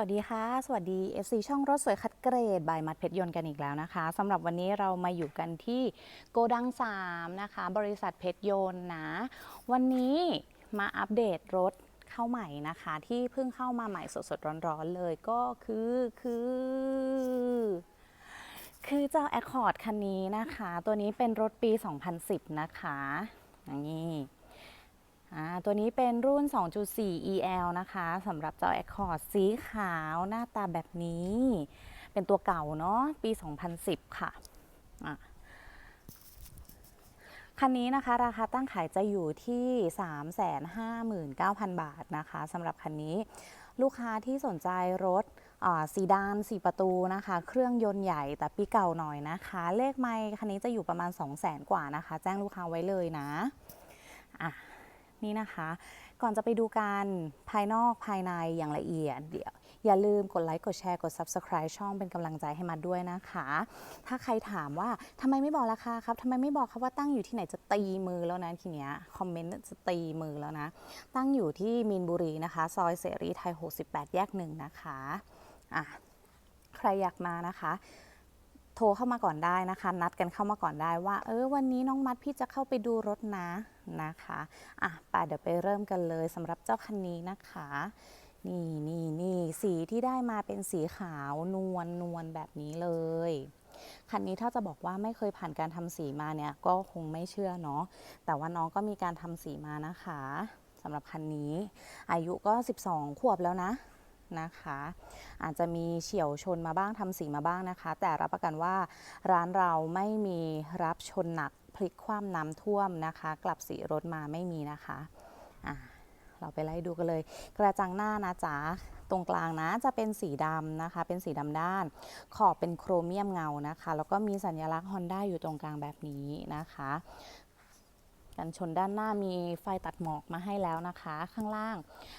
สวัสดีค่ะ สวัสดี FC ช่องรถสวยคัดเกรดบายมัดเพชรยนต์กันอีกแล้วนะคะสำหรับวันนี้เรามาอยู่กันที่โกดัง 3 นะคะ บริษัทเพชรยนต์นะ วันนี้มาอัปเดตรถเข้าใหม่นะคะ ที่เพิ่งเข้ามาใหม่สดๆ ร้อนๆ เลยก็คือคือคือเจ้า Accord คันนี้นะคะ ตัวนี้เป็นรถปี 2010 นะคะอย่างนี้ ตัวนี้เป็นรุ่น 2.4 EL นะคะสำหรับจ้า Accord สีขาวหน้าตาแบบนี้ เป็นตัวเก่าเนาะปี 2010 ค่ะอะคันนี้นะคะ ราคาตั้งขายจะอยู่ที่ 359,000 บาทนะคะสำหรับคันนี้ลูกค้าที่สนใจรถอ่าซีดาน4ประตูนะคะ เครื่องยนต์ใหญ่แต่ปีเก่าหน่อยนะคะ เลขไมค์คันนี้จะอยู่ประมาณ 200,000 กว่านะคะ แจ้งลูกค้าไว้เลยนะอะ นี่นะคะ ก่อนจะไปดูการภายนอกภายในอย่างละเอียดเดี๋ยว อย่าลืมกดไลค์กดแชร์กด Subscribe ช่องเป็นกำลังใจให้มาด้วยนะคะ ถ้าใครถามว่าทำไมไม่บอกราคาครับทำไมไม่บอกครับว่าตั้งอยู่ที่ไหนจะตีมือแล้วนะทีเนี้ยคอมเมนต์จะตีมือแล้วนะ ตั้งอยู่ที่มีนบุรีนะคะ ซอยเสรีไทย 68 แยกหนึ่งนะคะอะใครอยากมานะคะโทรเข้ามาก่อนได้นะคะ นัดกันเข้ามาก่อนได้ว่า เออวันนี้น้องมัดพี่จะเข้าไปดูรถนะ นะคะอะป่ะเดี๋ยวไปเริ่มกันเลยสำหรับเจ้าคันนี้นะคะ นี่นี่นี่สีที่ได้มาเป็นสีขาวนวลนวลแบบนี้เลยคันนี้ถ้าจะบอกว่าไม่เคยผ่านการทำสีมาเนี่ยก็คงไม่เชื่อเนาะแต่ว่าน้องก็มีการทำสีมานะคะสำหรับคันนี้ อายุก็ 12 ขวบแล้วนะนะคะ อาจจะมีเฉียวชนมาบ้างทำสีมาบ้างนะคะ แต่รับประกันว่าร้านเราไม่มีรับชนหนักพลิกคว่ำน้ำท่วมนะคะ กลับสีรถมาไม่มีนะคะอะเราไปไล่ดูกันเลย กระจังหน้านะจ๊ะตรงกลางนะจะเป็นสีดำนะคะ เป็นสีดำด้าน ขอบเป็นโครเมียมเงานะคะ แล้วก็มีสัญลักษณ์ Honda อยู่ตรงกลางแบบนี้นะคะกันชนด้านหน้ามีไฟตัดหมอกมาให้แล้วนะคะ ข้างล่าง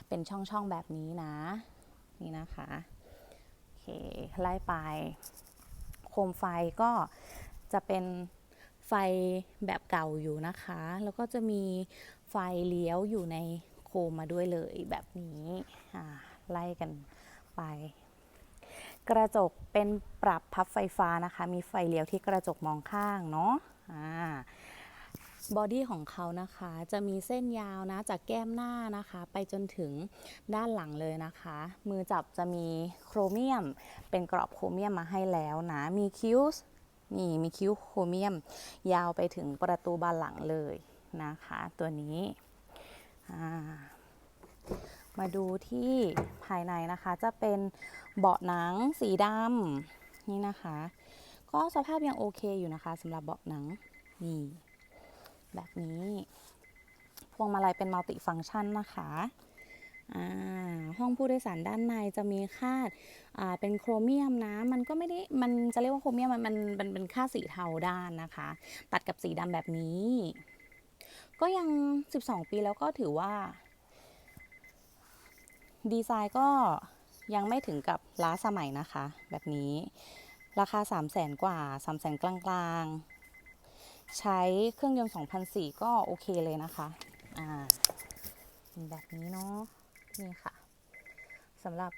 เป็นช่องๆแบบนี้นะ นี่นะคะโอเคไล่ไป โคมไฟก็จะเป็น ไฟแบบเก่าอยู่นะคะ แล้วก็จะมีไฟเลี้ยวอยู่ในโคมมาด้วยเลยแบบนี้ไล่กันไป กระจกเป็นปรับพับไฟฟ้านะคะ มีไฟเลี้ยวที่กระจกมองข้างเนาะบอดี้ของเขานะคะจะมีเส้นยาวนะจากแก้มหน้านะคะ ไปจนถึงด้านหลังเลยนะคะ มือจับจะมีโครเมียม เป็นกรอบโครเมียมมาให้แล้วนะ มีคิ้ว นี่มีคิ้วโครเมียม ยาวไปถึงประตูบานหลังเลยนะคะ ตัวนี้ มาดูที่ภายในนะคะจะเป็นเบาะหนังสีดำนี่นะคะ ก็สภาพยังโอเคอยู่นะคะสำหรับเบาะหนังนี่แบบนี้ พวงมาลัยเป็นมัลติฟังก์ชันนะคะ ห้องผู้โดยสารด้านในจะมีคาดเป็นโครเมียมนะ มันก็ไม่ได้ มันจะเรียกว่าโครเมียมมันมันเป็นค่าดสีเทาด้านนะคะ ตัดกับสีดำแบบนี้ ก็ยัง 12 ปีแล้วก็ถือว่า ดีไซน์ก็ยังไม่ถึงกับล้าสมัยนะคะ แบบนี้ ราคา 3 0 0แสนกว่า 3 0 0แสนกลางๆ ใช้เครื่องยนต์2004ก็โอเคเลยนะคะ อ่าแบบนี้เนาะ นี่ค่ะสำหรับ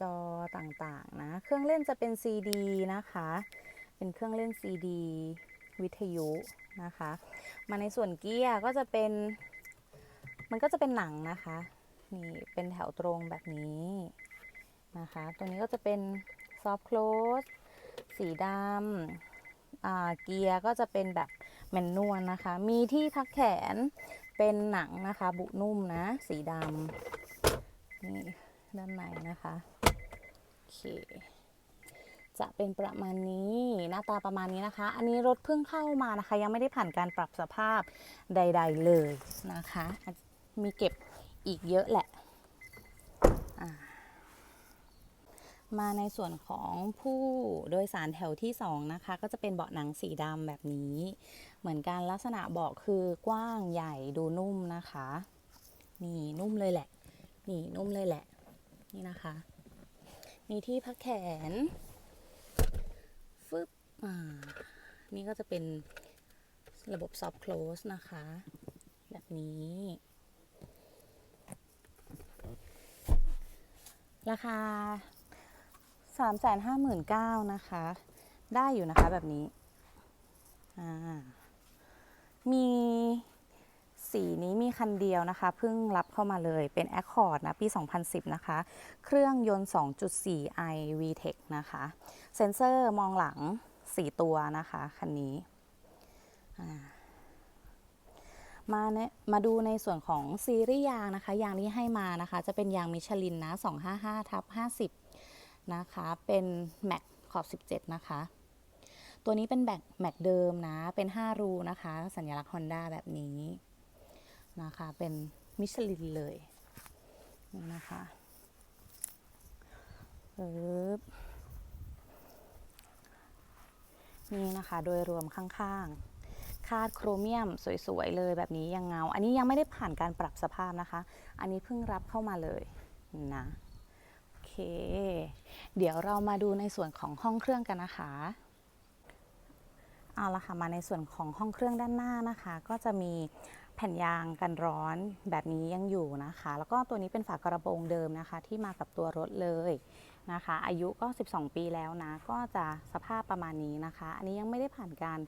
จอต่างๆนะ เครื่องเล่นจะเป็น CD นะคะ เป็นเครื่องเล่น CD วิทยุนะคะ มาในส่วนเกียร์ก็จะเป็น มันก็จะเป็นหนังนะคะ นี่เป็นแถวตรงแบบนี้นะคะ ตัวนี้ก็จะเป็นซอฟ t ์ l คล s สีดำเกียร์ก็จะเป็นแบบแมนนวลนะคะ มีที่พักแขนเป็นหนังนะคะ บุนุ่มนะ สีดำ นี่ด้านในนะคะโอเคจะเป็นประมาณนี้หน้าตาประมาณนี้นะคะ อันนี้รถเพิ่งเข้ามานะคะ ยังไม่ได้ผ่านการปรับสภาพใด ๆเลยนะคะ มีเก็บอีกเยอะแหละมาในส่วนของผู้โดยสารแถวที่ 2 นะคะ ก็จะเป็นเบาะหนังสีดำแบบนี้ เหมือนกันลักษณะเบาะคือกว้างใหญ่ดูนุ่มนะคะ นี่นุ่มเลยแหละ นี่นุ่มเลยแหละ นี่นะคะ มีที่พักแขนฟึบอ่านี่ก็จะเป็นระบบ soft close นะคะ แบบนี้ ราคาสามแสนห้าหมื่นเก้านะคะ ได้อยู่นะคะแบบนี้ อ่า มี สีนี้มีคันเดียวนะคะ เพิ่งรับเข้ามาเลยเป็น Accord นะ ปี 2010 นะคะ เครื่องยนต์ 2.4 i VTEC นะคะ เซ็นเซอร์มองหลัง 4 ตัวนะคะ คันนี้ มาเนี่ยมาดูในส่วนของซีรีส์ยางนะคะ ยางที่ให้มานะคะ จะเป็นยางมิชลินนะ 255ทับ50 นะคะ เป็นแม็กขอบ 17 นะคะตัวนี้เป็นแบ็คแม็กเดิมนะ เป็น 5 รูนะคะ สัญลักษณ์ Honda แบบนี้ นะคะ เป็นมิชลินเลยนะคะปึ๊บนี่นะคะโดยรวมข้างๆ คาดโครเมียมสวยๆเลยแบบนี้ยังเงา อันนี้ยังไม่ได้ผ่านการปรับสภาพนะคะ อันนี้เพิ่งรับเข้ามาเลยนะโอเค เดี๋ยวเรามาดูในส่วนของห้องเครื่องกันนะคะเอาละค่ะมาในส่วนของห้องเครื่องด้านหน้านะคะ ก็จะมี แผ่นยางกันร้อนแบบนี้ยังอยู่นะคะ แล้วก็ตัวนี้เป็นฝากระโปรงเดิมนะคะ ที่มากับตัวรถเลยนะคะ อายุก็ 12 ปีแล้วนะ ก็จะสภาพประมาณนี้นะคะ อันนี้ยังไม่ได้ผ่านการ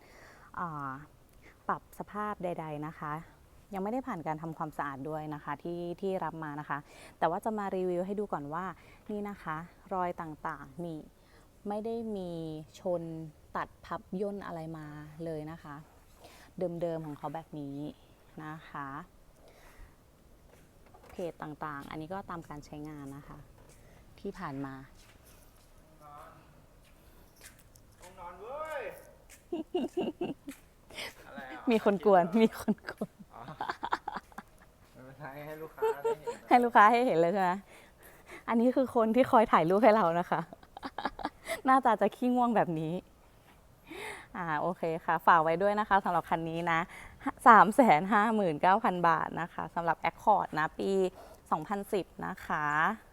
ปรับสภาพใด ๆนะคะ ยังไม่ได้ผ่านการทำความสะอาดด้วยนะคะที่ที่รับมานะคะ แต่ว่าจะมารีวิวให้ดูก่อนว่านี่นะคะ รอยต่างๆนี่ไม่ได้มีชนตัดพับย่นอะไรมาเลยนะคะ เดิมๆของเขาแบบนี้ นะคะ เพจต่างๆ อันนี้ก็ตามการใช้งานนะคะ ที่ผ่านมาห้องนอนเว้ยอะไรอะมีคนกวนมีคนกวนอ๋อไม่เป็นไรให้ลูกค้าได้เห็นให้ลูกค้าให้เห็นเลยใช่ไหมอันนี้คือคนที่คอยถ่ายรูปให้เรานะคะ หน้าตาจะขี้ง่วงแบบนี้ อ่าโอเคค่ะ ฝากไว้ด้วยนะคะสำหรับคันนี้นะ3 5 9 0 0 0 บาทนะคะสำหรับ Accord นะ ปี 2010 นะคะ